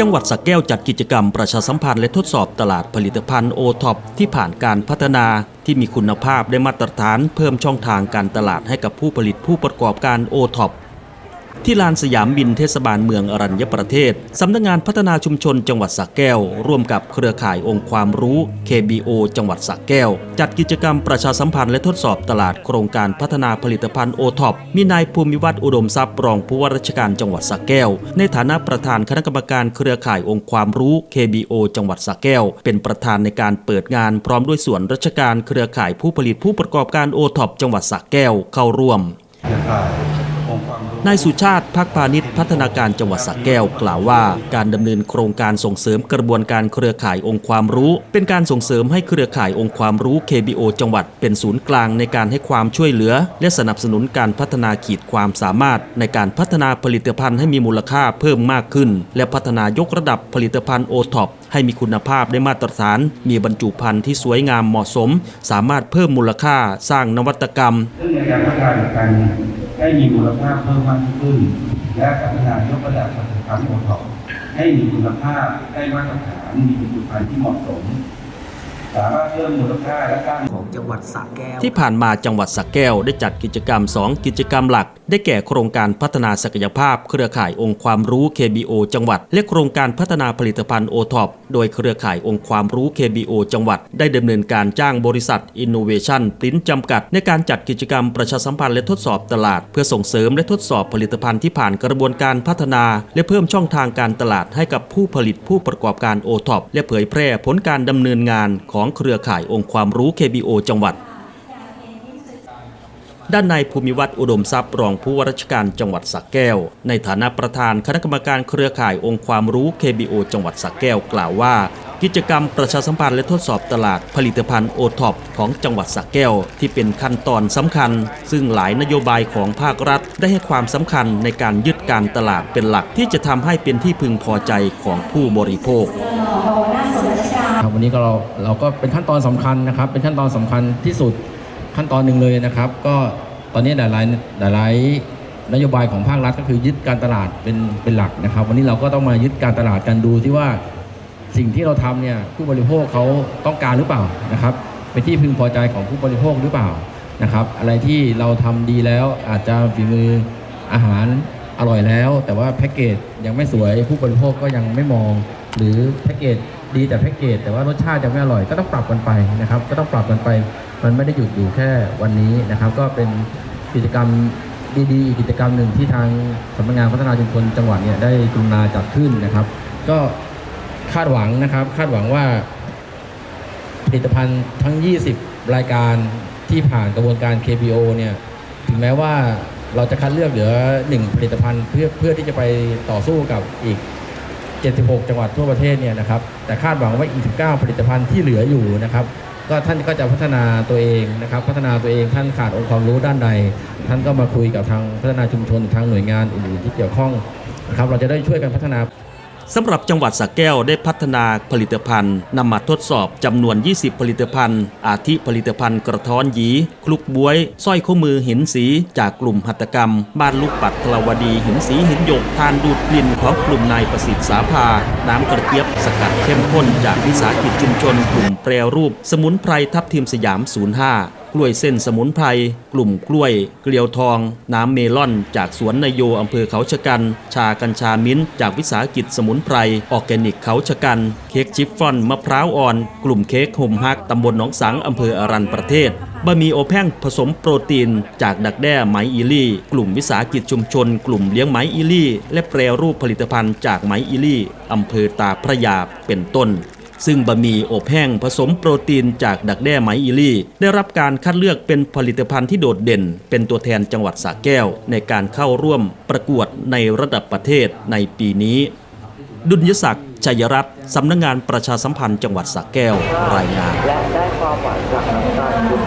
จังหวัดสระแก้วจัดกิจกรรมประชาสัมพันธ์และทดสอบตลาดผลิตภัณฑ์โอท็อปที่ผ่านการพัฒนาที่มีคุณภาพได้มาตรฐานเพิ่มช่องทางการตลาดให้กับผู้ผลิตผู้ประกอบการโอท็อป ที่ลานสยามบินเทศบาลเมืองอรัญญประเทศ สำนักงานพัฒนาชุมชนจังหวัดสระแก้ว ร่วมกับเครือข่ายองค์ความรู้ KBO จังหวัดสระแก้ว จัดกิจกรรมประชาสัมพันธ์และทดสอบตลาดโครงการพัฒนาผลิตภัณฑ์โอท็อปมีนายภูมิวัฒน์อุดมทรัพย์รองผู้ว่าราชการจังหวัดสระแก้ว ในฐานะประธานคณะกรรมการเครือข่ายองค์ความรู้ KBO จังหวัดสระแก้ว เป็นประธานในการเปิดงานพร้อมด้วยส่วนราชการเครือข่ายผู้ผลิตผู้ประกอบการโอท็อปจังหวัดสระแก้วเข้าร่วมเครือข่าย นายสุชาติพักพาณิชย์พัฒนาการจังหวัดสระแก้วกล่าวว่า การดำเนินโครงการส่งเสริมกระบวนการเครือข่ายองค์ความรู้ เป็นการส่งเสริมให้เครือข่ายองค์ความรู้ KBO จังหวัดเป็นศูนย์กลางในการให้ความช่วยเหลือ และสนับสนุนการพัฒนาขีดความสามารถ ในการพัฒนาผลิตภัณฑ์ให้มีมูลค่าเพิ่มมากขึ้น และพัฒนายกระดับผลิตภัณฑ์โอท็อปให้มีคุณภาพได้มาตรฐาน มีบรรจุภัณฑ์ที่สวยงามเหมาะสม สามารถเพิ่มมูลค่าสร้างนวัตกรรมซึ่งในการพัฒนาผลิต ให้มีมูลค่าเพิ่มมากขึ้น และพัฒนายกระดับผลิตภัณฑ์โอท็อปให้มีคุณภาพได้มาตรฐานมีผลิตภัณฑ์ที่เหมาะสม สามารถเพิ่มมูลค่าและสร้าง ของจังหวัดสระแก้ว ที่ผ่านมาจังหวัดสระแก้วได้จัดกิจกรรม 2 กิจกรรมหลัก ได้แก่โครงการพัฒนาศักยภาพ เครือข่ายองค์ความรู้ KBO จังหวัด และโครงการพัฒนาผลิตภัณฑ์โอท็อปโดยเครือข่ายองค์ความรู้ KBO จังหวัด ได้ดำเนินการจ้างบริษัท Innovation Print จำกัด ในการจัดกิจกรรมประชาสัมพันธ์และทดสอบตลาด เพื่อส่งเสริมและทดสอบผลิตภัณฑ์ที่ผ่านกระบวนการพัฒนา และเพิ่มช่องทางการตลาดให้กับผู้ผลิตผู้ประกอบการโอท็อปและเผยแพร่ผลการดำเนินงานของเครือข่ายองค์ความรู้ KBO จังหวัด ด้านนายภูมิวัฒน์อุดมทรัพย์รองผู้ว่าราชการจังหวัดสระแก้ว ในฐานะประธานคณะกรรมการเครือข่ายองค์ความรู้ KBO จังหวัดสระแก้วกล่าวว่า กิจกรรมประชาสัมพันธ์และทดสอบตลาดผลิตภัณฑ์โอท็อปของจังหวัดสระแก้ว ที่เป็นขั้นตอนสำคัญ ซึ่งหลายนโยบายของภาครัฐ ได้ให้ความสำคัญในการยึดการตลาดเป็นหลักที่จะทำให้เป็นที่พึงพอใจของผู้บริโภค ครับวันนี้ก็เราเราก็เป็นขั้นตอนสำคัญนะครับ เป็นขั้นตอนสำคัญที่สุดขั้นตอนหนึ่งเลยนะครับ ก็ตอนนี้หลายหลายหลายนโยบายของภาครัฐก็คือยึดการตลาดเป็นเป็นหลักนะครับ วันนี้เราก็ต้องมายึดการตลาดกันดูที่ว่าสิ่งที่เราทำเนี่ยผู้บริโภคเขาต้องการหรือเปล่านะครับ เป็นที่พึงพอใจของผู้บริโภคหรือเปล่านะครับ อะไรที่เราทำดีแล้วอาจจะฝีมืออาหารอร่อยแล้ว แต่ว่าแพ็กเกจยังไม่สวยผู้บริโภคก็ยังไม่มอง หรือแพ็กเกจ ดีแต่แพ็กเกจแต่ว่ารสชาติยังไม่อร่อยก็ต้องปรับกันไปนะครับ ก็ต้องปรับกันไป มันไม่ได้หยุดอยู่แค่วันนี้นะครับ ก็เป็นกิจกรรมดีๆอีกกิจกรรมหนึ่งที่ทางสำนักงานพัฒนาชุมชนจังหวัดเนี่ยได้กรุณาจัดขึ้นนะครับ ก็คาดหวังนะครับ คาดหวังว่า ผลิตภัณฑ์ทั้ง 20 รายการที่ผ่านกระบวนการ KPO เนี่ยถึงแม้ว่าเราจะคัดเลือกเหลือ 1 ผลิตภัณฑ์เพื่อเพื่อที่จะไปต่อสู้กับอีก 76 จังหวัดทั่วประเทศเนี่ยนะครับ แต่คาดหวังว่าอีก 19 ผลิตภัณฑ์ที่เหลืออยู่นะครับ ก็ท่านก็จะพัฒนาตัวเองนะครับ พัฒนาตัวเองท่านขาดองค์ความรู้ด้านใด ท่านก็มาคุยกับทางพัฒนาชุมชนทางหน่วยงานอื่นๆที่เกี่ยวข้องนะครับ เราจะได้ช่วยกันพัฒนา สำหรับจังหวัดสระแก้วได้พัฒนาผลิตภัณฑ์นำมาทดสอบจำนวน 20 ผลิตภัณฑ์ อาทิผลิตภัณฑ์กระท้อนหยี คลุกบวยสร้อยข้อมือหินสี จากกลุ่มหัตถกรรม บ้านลูกปัดพลาวดีหินสีหินหยกทานดูดกลิ่นของกลุ่มนายประสิทธิ์สาภา น้ำกระเจี๊ยบสกัดเข้มข้นจากวิสาหกิจชุมชนกลุ่มแปรรูป สมุนไพรทับทิมสยาม 05 ล้วยเส้นสมุนไพร กลุ่มกล้วย เกลียวทอง น้ำเมลอน จากสวนนายโยอำเภอเขาชะกัน ชากัญชามิ้นท์จากวิสาหกิจสมุนไพร ออร์แกนิกเขาชะกัน เค้กชิฟฟ่อน มะพร้าวอ่อน กลุ่มเค้กห่มฮัก ตำบลหนองสัง อำเภออรันประเทศบะหมี่โอแพ่งผสมโปรตีน จากดักแด้ไหมอีลี่ กลุ่มวิสาหกิจชุมชน กลุ่มเลี้ยงไหมอีลี่ และแปรรูปผลิตภัณฑ์จากไหมอีลี่อำเภอตาพระยาเป็นต้น ซึ่งบะหมี่อบแห้งผสมโปรตีนจากดักแด้ไหมอีลี่ ได้รับการคัดเลือกเป็นผลิตภัณฑ์ที่โดดเด่น เป็นตัวแทนจังหวัดสระแก้ว ในการเข้าร่วมประกวดในระดับประเทศในปีนี้ ดุลยศักดิ์ชัยรัตน์สำนักงานประชาสัมพันธ์จังหวัดสระแก้วรายงาน และได้ความหวังจากน้ำตาลคุณ